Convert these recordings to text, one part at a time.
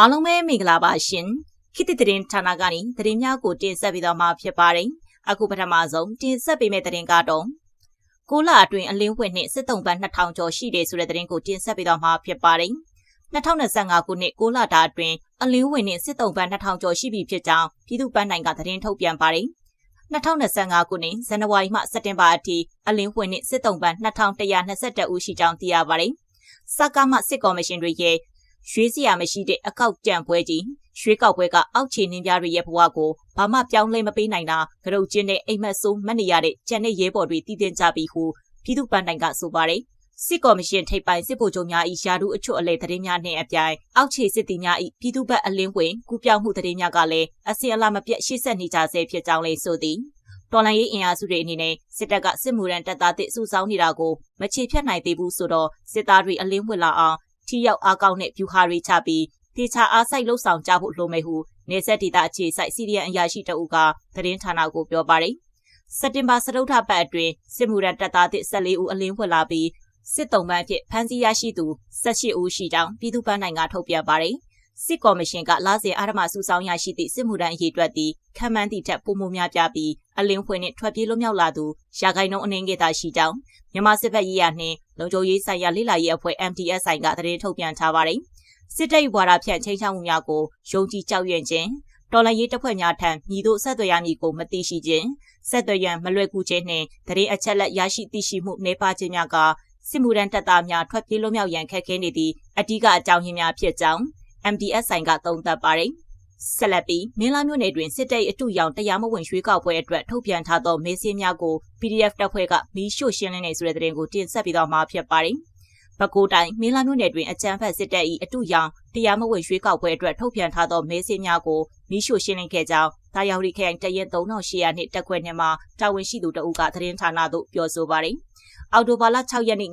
အားလုံးပဲမင်္ဂလာပါရှင်ခေတ်သစ်သတင်းဌာနကနေသတင်းများကိုတင်ဆက်ပေးသွားမှာဖြစ်ပါတယ်အခုပထမဆုံးတင်ဆက်ပေးမယ့်သတင်းကတော့ကိုလာအတွင်းအလင်းဝင်နှင့်စစ်တုံးပန်း2000ကျော်ရှိတယ်ဆိုတဲ့သတင်းကိုတင်ဆက်ပေးသွားမှာဖြစ်ပါတယ်2025ခုနှစ်ကိုလာတာအတွင်းအလင်းဝင်နှင့်စစ်တုံးပန်း2000ကျော်ရှိပြီဖြစ်ကြောင်းပြည်သူ့ပန်းနိုင်ကသတင်းထုတ်ပြန်ပါတယ်2025ခုနှစ်ဇန်နဝါရီမှစက်တင်ဘာအထိအလင်းဝင်နှင့်စစ်တုံးပန်း2122ဦးရှိကြောင်းသိရပါတယ်။စကားမှစစ်ကော်မရှင်တွေရဲ့ ရွေးစရာမရှိတဲ့အကောက်ကြံပွဲကြီးရွှေကောက်ပွဲကအောက်ခြေနှင်းပြားတွေရဲ့ဘဝကိုဘာမှပြောင်းလဲမပေးနိုင်တာကရုတ်ချင်းနဲ့အိမ်မက်ဆိုးမတ်နေရတဲ့ကြံတဲ့ရဲဘော်တွေတည်တင်ကြပြီးဟုပြည်သူ့ပန်းတိုင်ကဆိုပါတယ်စစ်ကော်မရှင်ထိပ်ပိုင်းစစ်ဗိုလ်ချုပ်များ၏ယာဒူးအချွတ်အလဲသတင်းများနှင့်အပြိုင်အောက်ခြေစစ်တီများ၏ပြည်သူ့ဘက်အလင်းဝင်ကူပြောင်းမှုသတင်းများကလည်းအစင်အလာမပြတ်ရှေ့ဆက်နေကြဆဲဖြစ်ကြောင်းလည်းဆိုသည်တော်လိုင်းရေးအင်အားစုတွေအနေနဲ့စစ်တပ်ကစစ်မှုရန်တပ်သားတစ်စုဆောင်းနေတာကိုမချေဖြတ်နိုင်သေးဘူးဆိုတော့စစ်သားတွေအလင်းဝင်လာအောင် ထိရောက်အားကောင်းတဲ့ဗျူဟာတွေချပြီးတေချာအားစိုက်လှုပ်ဆောင်ကြဖို့လိုမယ်ဟုနေဆက်ဒေတာအခြေစိုက်စီရီယန်အရာရှိတအုပ်ကသတင်းဌာနကိုပြောပါတယ်။စက်တင်ဘာစတုထပတ်အတွင်းစစ်မှုရန်တပ်သားသစ်14ဦးအလင်းဝင်လာပြီးစစ်တုံးပန်းဖြစ်ဖမ်းဆီးရရှိသူ18ဦးရှိကြောင်းပြည်သူ့ပန်းနိုင်ကထုတ်ပြန်ပါတယ်။စစ်ကော်မရှင်ကလာစဉ်အာရမစုဆောင်ရရှိသည့်စစ်မှုထမ်းအရေးအတွက်သည်ခံမှန်းသည့်ထက်ပိုမိုများပြားပြီး အလင်းဖွင့်နှင့်ထွက်ပြေးလွတ်မြောက်လာသူရာဂိုင်နှုန်းအနည်းငယ်သာရှိကြောင်းမြန်မာစစ်ဘက်ရေးရနှင့်လုံခြုံရေးဆိုင်ရာလိလာရေးအဖွဲ့ MTS ဆိုင်ကသတင်းထုတ်ပြန်ထားပါတယ်။စစ်တပ်ဝါဒဖြန့်ချိန်ချမှုများကိုယုံကြည်ကြောက်ရွံ့ခြင်းတော်လှန်ရေးတပ်ဖွဲ့များထံမြည်သို့ဆက်သွယ်ရမည်ကိုမသိရှိခြင်းဆက်သွယ်ရန်မလွယ်ကူခြင်းနှင့်တရင်အချက်လက်ရရှိသိရှိမှုနေပါခြင်းများကစစ်မှုရန်တပ်သားများထွက်ပြေးလွတ်မြောက်ရန်ခက်ခဲနေသည့်အဓိကအကြောင်းရင်းများဖြစ်ကြောင်း MDS ဆိုင်ကသုံးသပ်ပါတယ်။ ဆက်လက်ပြီးမင်းလာမျိုးနယ်တွင်စစ်တပ်အတူရောင်တရားမဝင်ရွှေကောက်ပွဲအတွက်ထုတ်ပြန်ထားသောမေးစင်းများကို PDF တပ်ဖွဲ့ကမီးရှို့ရှင်းလင်းနေဆိုတဲ့သတင်းကိုတင်ဆက်ပြီးတော့မှာဖြစ်ပါတယ်။ပဲခူးတိုင်းမင်းလာမျိုးနယ်တွင်အကြမ်းဖက်စစ်တပ်၏အတူရောင်တရားမဝင်ရွှေကောက်ပွဲအတွက်ထုတ်ပြန်ထားသောမေးစင်းများကိုမီးရှို့ရှင်းလင်းခဲ့ကြောင်းတာယာဝတီခရိုင်တရင်3800နှစ်တက်ခွဲနှစ်မှာတာဝန်ရှိသူတအုပ်ကသတင်းဌာနသို့ပြောဆိုပါတယ်။အော်တိုဘာလ6ရက်နေ့ည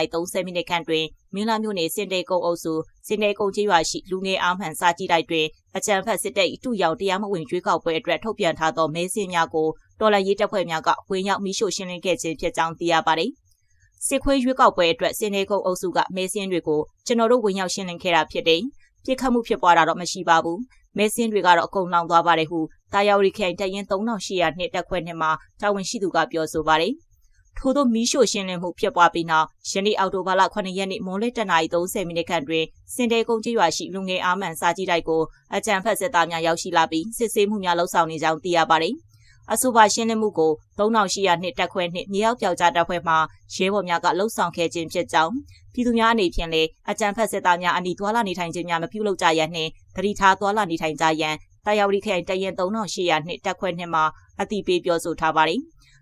7:30မိနစ်ခန့်တွင်မင်းလာမြို့နယ်စင်တေကုန်းအုပ်စုစင်တေကုန်းကျေးရွာရှိလူငယ်အားမှန်စာကြည့်တိုက်တွင် အကြံဖက်စစ်တပ်၏တူရောင်တရားမဝင်ရွေးကောက်ပွဲအတွက်ထုတ်ပြန်ထားသောမဲစင်းများကိုတော်လှန်ရေးတပ်ဖွဲ့များကဝင်ရောက်မိရှို့ရှင်းလင်းခဲ့ခြင်းဖြစ်ကြောင်းသိရပါတယ်။စစ်ခွေးရွေးကောက်ပွဲအတွက်စင်တေကုန်းအုပ်စုကမဲစင်းတွေကိုကျွန်တော်တို့ဝင်ရောက်ရှင်းလင်းခဲ့တာဖြစ်တယ်။ပြစ်ခတ်မှုဖြစ်ပွားတာတော့မရှိပါဘူး။မဲစင်းတွေကတော့အကုန်လောင်သွားပါတယ်ဟုတာယာဝတီခိုင်တရင်3800နှစ်တက်ခွဲနှစ်မှာတာဝန်ရှိသူကပြောဆိုပါတယ်။ ထို့သောမီးရှို့ရှင်းလင်းမှုဖြစ်ပွားပြီးနောက်ယနေ့အောက်တိုဘာလ9ရက်နေ့မွန်လ7:30မိနစ်ခန့်တွင်စင်တဲကုန်းကျေးရွာရှိလူငယ်အားမှန်စာကြည့်တိုက်ကိုအကြံဖက်စစ်သားများရောက်ရှိလာပြီးစစ်ဆေးမှုများလှုပ်ဆောင်နေကြောင်းသိရပါတယ်။အဆိုပါရှင်းလင်းမှုကို3800နှစ်တက်ခွဲနှစ်မြေရောက်ပြောက်ကြားတပ်ဖွဲ့မှရဲဘော်များကလှုပ်ဆောင်ခဲ့ခြင်းဖြစ်ကြောင်းပြည်သူများအနေဖြင့်လည်းအကြံဖက်စစ်သားများအနီးသွာလာနေထိုင်ခြင်းများမပြုလုပ်ကြရန်နှင့်တတိထားသွာလာနေထိုင်ကြရန်တာယာဝတီခရိုင်တရင်3800နှစ်တက်ခွဲနှစ်မှာအတိပေးပြောဆိုထားပါတယ်။